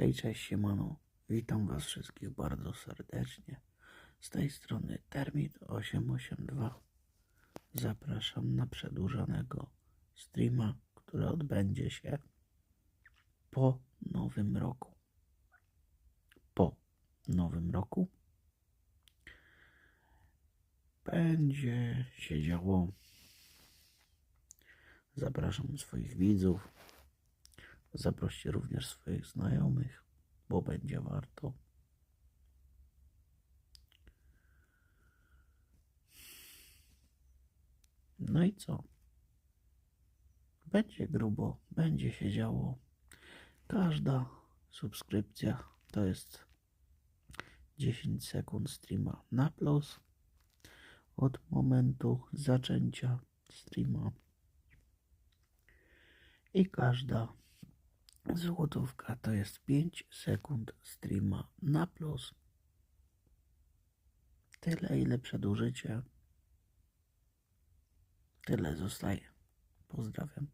Hej, cześć, siemano. Witam was wszystkich bardzo serdecznie. Z tej strony Termit 882. Zapraszam na przedłużonego streama, który odbędzie się po nowym roku. Po nowym roku będzie się działo. Zapraszam swoich widzów. Zaproście również swoich znajomych, bo będzie warto. No i co? Będzie grubo, będzie się działo. Każda subskrypcja to jest 10 sekund streama na plus od momentu zaczęcia streama. I każda złotówka to jest 5 sekund streama na plus. Tyle, ile przedłużycie, tyle zostaje. Pozdrawiam.